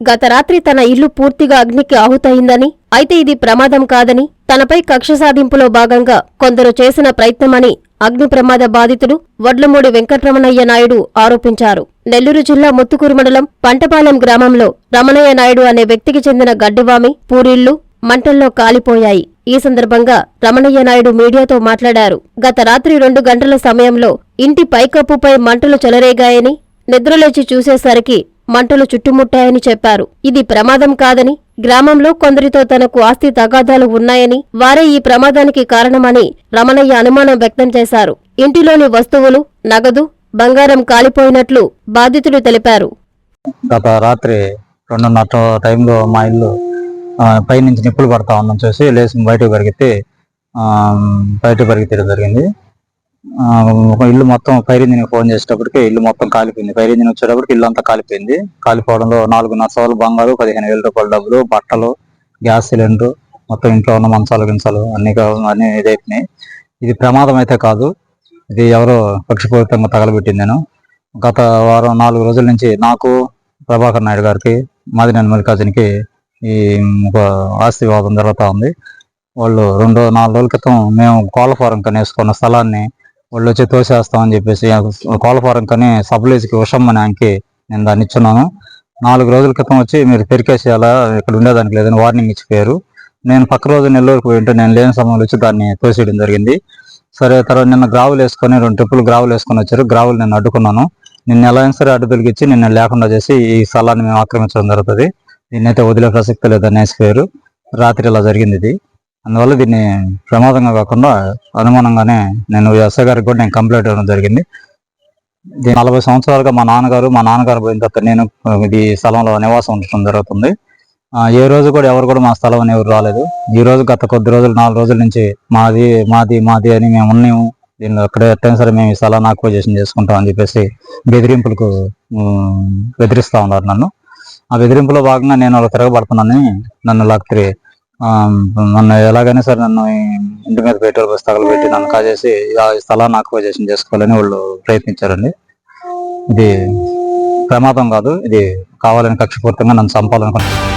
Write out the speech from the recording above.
గత రాత్రి తన ఇల్లు పూర్తిగా అగ్నికి ఆహుతయిందని అయితే ఇది ప్రమాదం కాదని తనపై కక్ష సాధింపులో భాగంగా కొందరు చేసిన ప్రయత్నమని అగ్ని ప్రమాద బాధితుడు వడ్లమూడి వెంకటరమణయ్య నాయుడు ఆరోపించారు. నెల్లూరు జిల్లా ముత్తుకూరు మండలం పంటపాలెం గ్రామంలో రమణయ్య నాయుడు అనే వ్యక్తికి చెందిన గడ్డివామి పూరిళ్ళు మంటల్లో కాలిపోయాయి. ఈ సందర్భంగా రమణయ్య నాయుడు మీడియాతో మాట్లాడారు. గత రాత్రి రెండు గంటల సమయంలో ఇంటి పైకప్పుపై మంటలు చెలరేగాయని నిద్రలేచి చూసేసరికి మంటలు చుట్టుముట్టాయని చెప్పారు. ఇది ప్రమాదం కాదని గ్రామంలో కొందరితో తనకు ఆస్తి తగాదాలు ఉన్నాయని వారే ఈ ప్రమాదానికి కారణమని రమణయ్య అనుమానం వ్యక్తం చేశారు. ఇంటిలోని వస్తువులు నగదు బంగారం కాలిపోయినట్లు బాధితుడు తెలిపారు. గత రాత్రి రెండున్నర టైంలో మా ఇల్లు పైనుంచి నిప్పులు పడతా ఉందని చూసి లేచి బయటకు పరిగెత్తి బయటకు పరిగెత్తడం జరిగింది. ఒక ఇల్లు మొత్తం ఫైర్ ఇంజిన్ ఫోన్ చేసేటప్పటికి ఇల్లు మొత్తం కాలిపోయింది. ఫైర్ ఇంజిన్ వచ్చేటప్పటికి ఇల్లు అంతా కాలిపోయింది. కాలిపోవడంలో నాలుగున్నర సవాలు బంగారు పదిహేను వేల రూపాయల డబ్బులు బట్టలు గ్యాస్ సిలిండర్ మొత్తం ఇంట్లో ఉన్న మంచాలు గించాలు అన్ని అన్ని ఇదైపోయినాయి. ఇది ప్రమాదం అయితే కాదు. ఇది ఎవరో పక్షిపూరితంగా తగలబెట్టింది నేను. గత వారం నాలుగు రోజుల నుంచి నాకు ప్రభాకర్ నాయుడు గారికి మాదినేని మల్లికార్జునికి ఈ ఒక ఆస్తి వివాదం జరుగుతూ ఉంది. వాళ్ళు రెండు నాలుగు రోజుల క్రితం మేము కోళ్ళ ఫారం కనేసుకున్న స్థలాన్ని వాళ్ళు వచ్చి తోసేస్తామని చెప్పేసి కోలఫారం కానీ ఫారం ఉషం సబ్లేజ్కి విషం అని ఆయనకి నేను దాన్ని ఇచ్చున్నాను. నాలుగు రోజుల క్రితం వచ్చి మీరు పెరికేసేయాలా ఇక్కడ ఉండేదానికి లేదని వార్నింగ్ ఇచ్చిపోయారు నేను పక్క రోజు నెల్లూరుకు పోయి ఉంటే నేను లేని సమయంలో వచ్చి దాన్ని తోసేయడం జరిగింది. సరే తర్వాత నిన్న గ్రావులు వేసుకొని రెండు ట్రిప్పులు గ్రావులు వేసుకొని వచ్చారు. గ్రావులు నేను అడ్డుకున్నాను. నిన్న ఎలా అయినా సరే అడ్డు తొలగించి నిన్న లేకుండా చేసి ఈ స్థలాన్ని మేము ఆక్రమించడం జరుగుతుంది. దీన్నైతే వదిలే ప్రసక్తి లేదని వేసిపోయారు రాత్రి ఇలా జరిగింది ఇది. అందువల్ల దీన్ని ప్రమాదంగా కాకుండా అనుమానంగానే నేను ఎస్ఐ గారికి కూడా నేను కంప్లైంట్ ఇవ్వడం జరిగింది. నలభై సంవత్సరాలుగా మా నాన్నగారు మా నాన్నగారు పోయిన తర్వాత నేను ఇది స్థలంలో నివాసం ఉండటం జరుగుతుంది. ఏ రోజు కూడా ఎవరు కూడా మా స్థలం అని ఎవరు రాలేదు. ఈ రోజు గత కొద్ది రోజులు నాలుగు రోజుల నుంచి మాది మాది మాది అని మేము ఉన్నాము. దీనిలో అక్కడే ఎట్టయినా సరే మేము ఈ స్థలాన్ని ఆక్యుపైజేషన్ చేసుకుంటాం అని చెప్పేసి బెదిరింపులకు బెదిరిస్తూ బెదిరిస్తా ఉన్నారు నన్ను. ఆ బెదిరింపులో భాగంగా నేను వాళ్ళు తిరగబడుతున్నానని నన్ను లాక్తిరి మొన్న ఎలాగైనా సరే నన్ను ఇంటి మీద పెట్రోల్ బస్ తగలబెట్టి నన్ను కాజేసి ఆ స్థలాన్ని ఆక్యుపైజేషన్ చేసుకోవాలని వాళ్ళు ప్రయత్నించారండి. ఇది ప్రమాదం కాదు ఇది కావాలని కక్షపూర్తంగా నన్ను చంపాలనుకుంటున్నాను